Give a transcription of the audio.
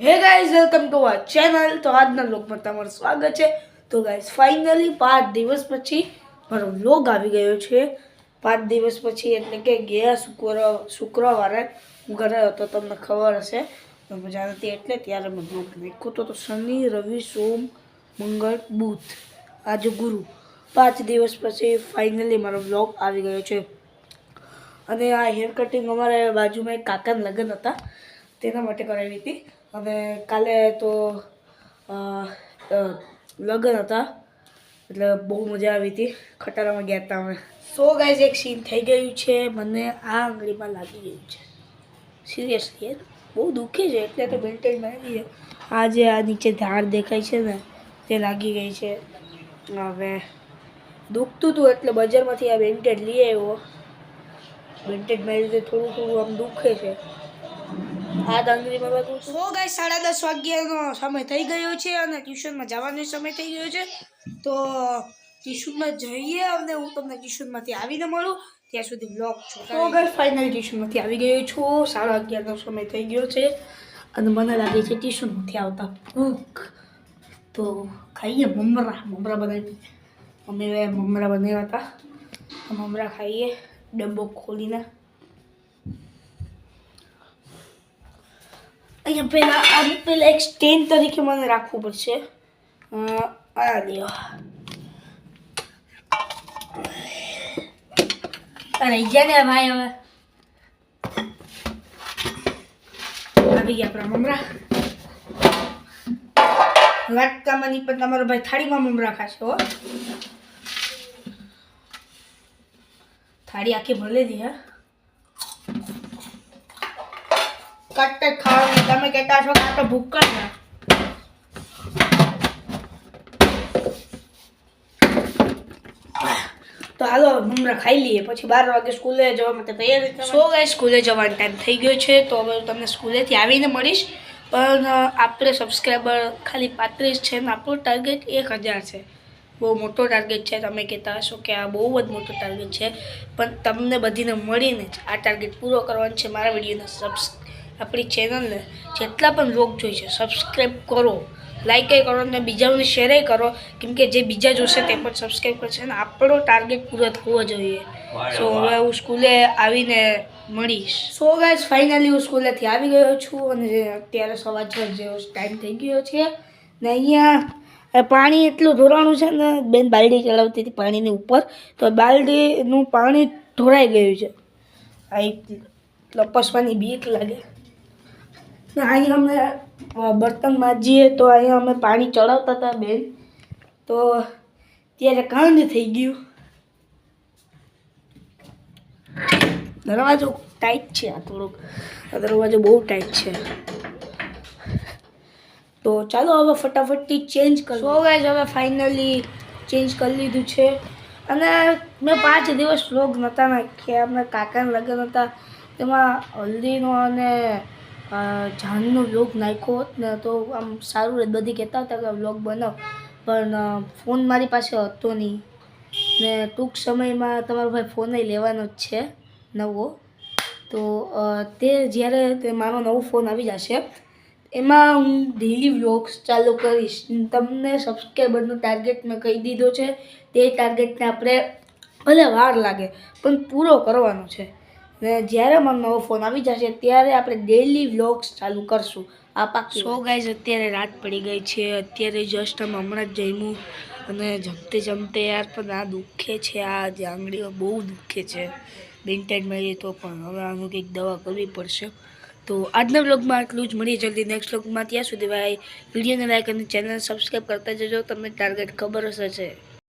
Hey guys welcome to our channel તો આજના વ્લોગમાં તમારું સ્વાગત છે. તો ગાઈઝ ફાઇનલી પાંચ દિવસ પછી મારો વ્લોગ આવી ગયો છે. પાંચ દિવસ પછી એટલે કે ગયા શુક્ર, શુક્રવારે હું ઘરે હતો, તમને ખબર હશે. મજા નથી એટલે ત્યારે મેં વ્લોગ નાખ્યો તો તો શનિ, રવિ, સોમ, મંગળ, બુધ, આજે ગુરુ. પાંચ દિવસ પછી ફાઇનલી મારો વ્લોગ આવી ગયો છે. અને આ હેર કટિંગ અમારે બાજુમાં એક કાકાના લગ્ન હતા. તેના માટે કરાવી હતી. અને કાલે તો લગ્ન હતા. એટલે બહુ મજા આવી હતી. ખટારામાં ગયા હતા અમે. સો ગાઈઝ એક સીન થઈ ગયું છે. મને આ આંગળીમાં લાગી ગયું છે. સિરિયસલી બહુ દુઃખે છે. એટલે તો બેન્ટેજ મારી છે આ જે આ નીચે ધાર દેખાય છે ને, તે લાગી ગઈ છે. હવે દુખતું હતું એટલે બજારમાંથી આ બેન્ટેડ લઈ આવ્યો. બેન્ટેડ રીતે થોડું થોડું આમ દુખે છે. આ ડાંગરીમાં વાગું સો ગાય સાડા દસ વાગ્યાનો સમય થઈ ગયો છે અને ટ્યુશનમાં જવાનો સમય થઈ ગયો છે. તો ટ્યુશનમાં જઈએ અને હું તમને ટ્યુશનમાંથી આવીને મળું. ત્યાં સુધી બ્લોગ છો તો ગાય ફાઇનલ ટ્યુશનમાંથી આવી ગયો છું. સાડા અગિયારનો સમય થઈ ગયો છે અને મને લાગે છે ટ્યુશનમાંથી આવતા ભૂખ. તો ખાઈએ મમરા મમરા બનાવી. મમ્મીએ મમરા બનાવ્યા હતા. મમરા ખાઈએ ડબ્બો ખોલીને. અહીંયા પહેલા આને પહેલાં એક સ્ટેન્ડ તરીકે મને રાખવું પડશે. આ લ્યો અરે, ગયા ને ભાઈ હવે. આવી ગયા આપણા મમરા. વાટકામાં નહીં પણ તમારો ભાઈ થાળીમાં મમરા ખાશે, હો. થાળી આખી ભલે દી હા. કટ કટ ખાવાનું. તમે કહેતા છો કાં તો ભૂક્કા છે. તો હાલો હમણાં ખાઈ લઈએ. પછી બાર વાગે સ્કૂલે જવા માટે તૈયારી સો ગાય સ્કૂલે જવાનો ટાઈમ થઈ ગયો છે, તો હવે તમને સ્કૂલેથી આવીને મળીશ. પણ આપણે સબસ્ક્રાઈબર ખાલી પાંત્રીસ છે ને આપણો ટાર્ગેટ એક હજાર છે. બહુ મોટો ટાર્ગેટ છે. તમે કહેતા હશો કે આ બહુ જ મોટો ટાર્ગેટ છે. પણ તમને બધીને મળીને જ આ ટાર્ગેટ પૂરો કરવાનો છે. મારા વિડીયોને સબસ્ આપણી ચેનલને જેટલા પણ લોક જોઈ છે સબસ્ક્રાઈબ કરો લાઈક કરો અને બીજાઓને શેરે કરો કેમ કે જે બીજા જોશે તે પણ સબસ્ક્રાઈબ કરશે અને આપણો ટાર્ગેટ પૂરો થવો જોઈએ. સો હવે હું સ્કૂલે આવીને મળીશ. સો ગાઈઝ ફાઇનલી હું સ્કૂલેથી આવી ગયો છું અને અત્યારે સવા છ જેવો ટાઈમ થઈ ગયો છે. ને અહીંયા પાણી એટલું ધોરાણું છે ને બેન બાલડી ચલાવતી હતી પાણીની ઉપર તો બાલડીનું પાણી ઢોરાઈ ગયું છે. આ એક લપસવાની બીક લાગે. ને અહીંયા અમે બર્તન માજીએ તો અહીંયા અમે પાણી ચડાવતા હતા બેન. તો ત્યારે કાંડ થઈ ગયું. દરવાજો ટાઈટ છે આ થોડોક. આ દરવાજો બહુ ટાઈટ છે. તો ચાલો હવે ફટાફટથી ચેન્જ કરો સો હવે ફાઇનલી ચેન્જ કરી લીધું છે. અને મેં પાંચ દિવસ વ્લોગ નહોતા નાખ્યા. અમે કાકાના લગ્ન હતા. તેમાં હલ્દીનો અને જાનનો વ્લોગ નાખ્યો હોત ને તો આમ સારું રહે બધી કહેતા હતા કે વ્લોગ બનાવ. પણ ફોન મારી પાસે હતો નહીં. ને ટૂંક સમયમાં તમારો ભાઈ ફોન લેવાનો જ છે, નવો. તો તે જ્યારે તે મારો નવો ફોન આવી જશે, એમાં હું ડેલી વ્લોગ્સ ચાલુ કરીશ. તમને સબસ્ક્રાઈબરનો ટાર્ગેટ મેં કહી દીધો છે. તે ટાર્ગેટને આપણે ભલે વાર લાગે, પણ પૂરો કરવાનો છે. જ્યારે મને નવો ફોન આવી જશે ત્યારે આપણે ડેલી વ્લોગ્સ ચાલુ કરશું. આ પાક સો ગાઈઝ અત્યારે રાત પડી ગઈ છે. અત્યારે જસ્ટ અમે હમણાં જ જમ્યું અને જમતે જમતે યાર પણ આ દુખે છે. આ જે આંગળીઓ બહુ દુખે છે. બેન્ટેજ મારીએ તો પણ હવે આનું કંઈક દવા કરવી પડશે. તો આજના વ્લોગમાં આટલું જ. મળીએ જલ્દી નેક્સ્ટ વ્લોગમાં ત્યાં સુધી ભાઈ, વિડીયોને લાઈક અને ચેનલ સબસ્ક્રાઈબ કરતા જજો. તમને ટાર્ગેટ ખબર હશે.